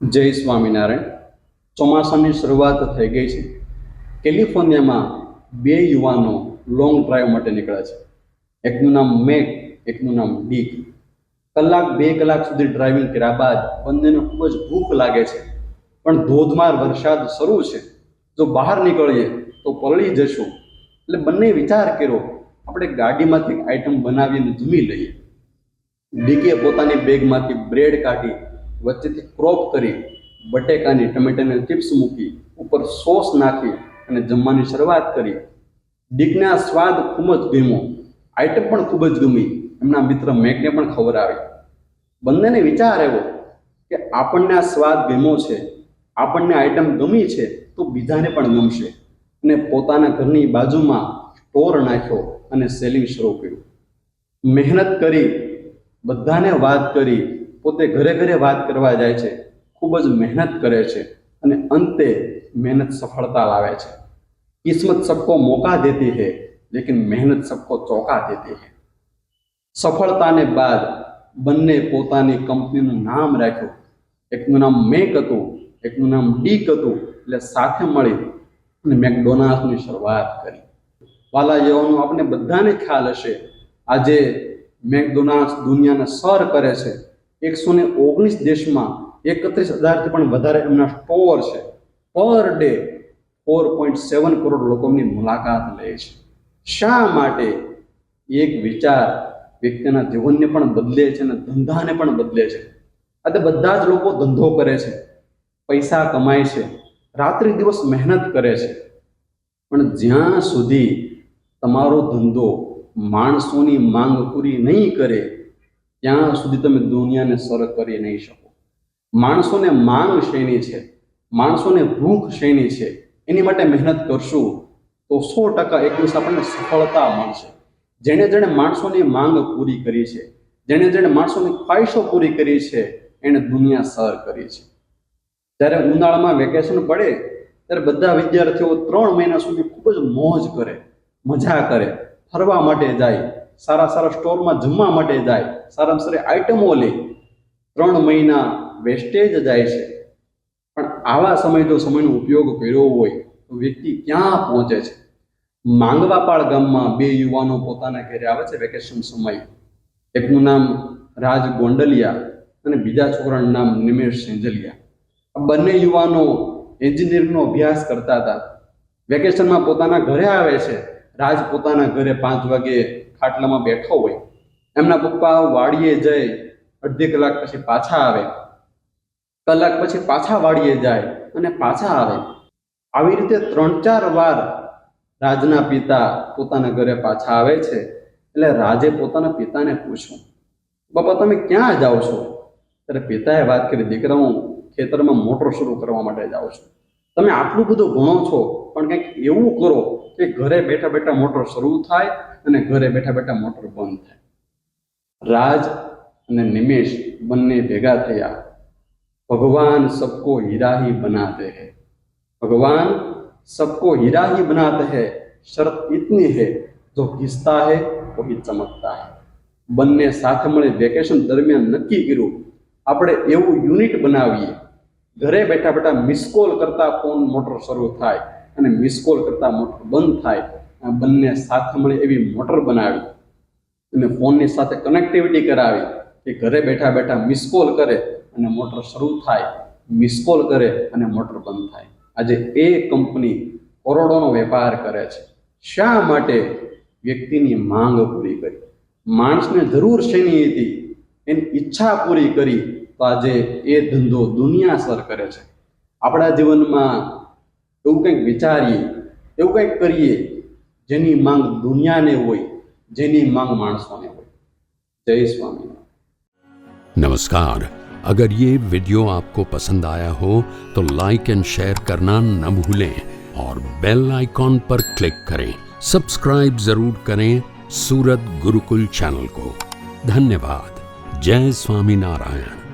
જય સ્વામિનારાયણ. ચોમાસાની શરૂઆત થઈ ગઈ છે. કેલિફોર્નિયામાં બે યુવાનો લોંગ ડ્રાઈવ માટે નીકળ્યા છે. એકનું નામ મેક, એકનું નામ ડીક. કલાક, બે કલાક સુધી ડ્રાઇવિંગ કર્યા બાદ બંનેને ખૂબ જ ભૂખ લાગે છે. પણ ધોધમાર વરસાદ શરૂ છે. જો બહાર નીકળીએ તો પલળી જશું. એટલે બંને વિચાર કર્યો, આપણે ગાડીમાંથી આઈટમ બનાવીને જમી લઈએ. ડીકે પોતાની બેગમાંથી બ્રેડ કાઢી વચ્ચેથી ક્રોપ કરી બટેકાની, ટમેટાની ચિપ્સ મૂકી, ઉપર સોસ નાખી અને જમવાની શરૂઆત કરી. ડીકને સ્વાદ ખૂબ જ ગમ્યો. આઈટમ પણ ખૂબ જ ગમી. એમના મિત્ર મેકને પણ ખબર આવી. બંનેને વિચાર આવ્યો કે આપણને આ સ્વાદ ગમ્યો છે, આપણને આઈટમ ગમી છે, તો બીજાને પણ ગમશે. અને પોતાના ઘરની બાજુમાં સ્ટોર નાખ્યો અને સેલિંગ શરૂ કર્યું. મહેનત કરી, બધાને વાત કરી પોતે ઘરે ઘરે વાત કરવા જાય છે, ખૂબ જ મહેનત કરે છે અને અંતે મહેનત સફળતા લાવે છે. કિસ્મત સબકો મોકા દેતી હૈ, લેકિન મહેનત સબકો ચોકા દેતી હે. સફળતાને બાદ બંને પોતાની કંપનીનું નામ રાખ્યું. એકનું નામ મેક હતું, એકનું નામ ડીક હતું, એટલે સાથે મળી અને મેકડોનાલ્ડની શરૂઆત કરી. વાલા જેવાનો આપણે બધાને ખ્યાલ હશે, આજે મેકડોનાલ્ડ દુનિયાને સર કરે છે. એકસો ને ઓગણીસ દેશમાં એકત્રીસ હજારથી પણ વધારે એમના સ્ટોર છે. Per day four point seven crore લોકોની મુલાકાત લે છે. શા માટે? એક વિચાર વ્યક્તિના જીવનને પણ બદલે છે અને ધંધાને પણ બદલે છે. આજે બધા જ લોકો ધંધો કરે છે. પૈસા કમાય છે. રાત્રિ દિવસ મહેનત કરે છે. પણ જ્યાં સુધી તમારો ધંધો માણસોની માંગ પૂરી નહીં કરે ત્યાં સુધી તમે દુનિયાને સર કરી નહીં શકો. માણસોને માંગ શેની છે, માણસોને ભૂખ શેની છે, એની માટે મહેનત કરશું તો સો ટકા એક આપણને સફળતા મળશે. જેણે જેણે માણસોની માંગ પૂરી કરી છે, જેણે જેણે માણસોની ખ્વાહિશો પૂરી કરી છે, એણે દુનિયા સર કરી છે. જ્યારે ઉનાળામાં વેકેશન પડે, ત્યારે બધા વિદ્યાર્થીઓ ત્રણ મહિના સુધી ખૂબ જ મોજ કરે, મજા કરે, ફરવા માટે જાય સારા સારા સ્ટોરમાં જમવા માટે જાય, સારામાં સારી આઈટમો લે, ત્રણ મહિના વેસ્ટેજ જાય છે. પણ આવા સમય જો સમયનો ઉપયોગ કર્યો હોય, તો વ્યક્તિ ક્યાં પહોંચે છે? માંગવાપાળ ગામમાં બે યુવાનો પોતાના ઘરે આવે છે વેકેશન સમય. એકનું નામ રાજ ગોંડલિયા અને બીજા છોકરાનું નામ નિમેશ સેંજલિયા. આ બંને યુવાનો એન્જિનિયરિંગનો અભ્યાસ કરતા હતા. વેકેશનમાં પોતાના ઘરે આવે છે. રાજ પોતાના ઘરે પાંચ વાગે ખાટલામાં બેઠો હોય, એમના પપ્પા વાડીએ જાય અડધી કલાક પછી પાછા આવે. કલાક પછી પાછા વાડીએ જાય અને પાછા આવે. આવી રીતે ત્રણ ચાર વાર રાજના પિતા પોતાના ઘરે પાછા આવે છે, એટલે રાજે પોતાના પિતાને પૂછ્યું, બાપા, તમે ક્યાં જાઓ છો? ત્યારે પિતાએ વાત કરી, દીકરા, હું ખેતરમાં મોટર શરૂ કરવા માટે જાઉં છું. તમે આટલું બધું ભણો છો, પણ કંઈક એવું કરો કે ઘરે બેઠા બેઠા મોટર શરૂ થાય અને ઘરે બેઠા બેઠા મોટર બંધ થાય રાજ અને નિમેશ બંને ભેગા થયા ભગવાન સબકો હીરા ही बनाते हैं भगवान सबको हीरा ही बनाते हैं शर्त इतनी है जो घिसता है वही चमकता है બંને સાથે મળી વેકેશન દરમિયાન નક્કી કર્યું આપણે એવું યુનિટ બનાવીએ ઘરે બેઠા બેઠા મિસ કોલ કરતા ફોન મોટર શરૂ થાય અને મિસ કોલ કરતા મોટર બંધ થાય આ બંને સાથે મળી એવી મોટર બનાવી અને ફોનની સાથે કનેક્ટિવિટી કરાવી કે ઘરે બેઠા બેઠા મિસ કોલ કરે અને મોટર શરૂ થાય મિસ કોલ કરે અને મોટર બંધ થાય. આજે એ કંપની કરોડોનો વેપાર કરે છે. શા માટે? વ્યક્તિની માંગ પૂરી કરી. માણસને જરૂર શેની હતી? એની ઈચ્છા પૂરી કરી તો આજે એ ધંધો દુનિયા સર કરે છે. આપણા જીવનમાં એવું કંઈક વિચારીએ, એવું કંઈક કરીએ જેની માંગ દુનિયાને હોય જેની માંગ માણસોને હોય જય સ્વામિનારાયણ नमस्कार अगर ये वीडियो आपको पसंद आया हो तो लाइक एंड शेयर करना न भूलें और बेल आइकॉन पर क्लिक करें सब्सक्राइब जरूर करें सूरत गुरुकुल चैनल को धन्यवाद जय स्वामी नारायण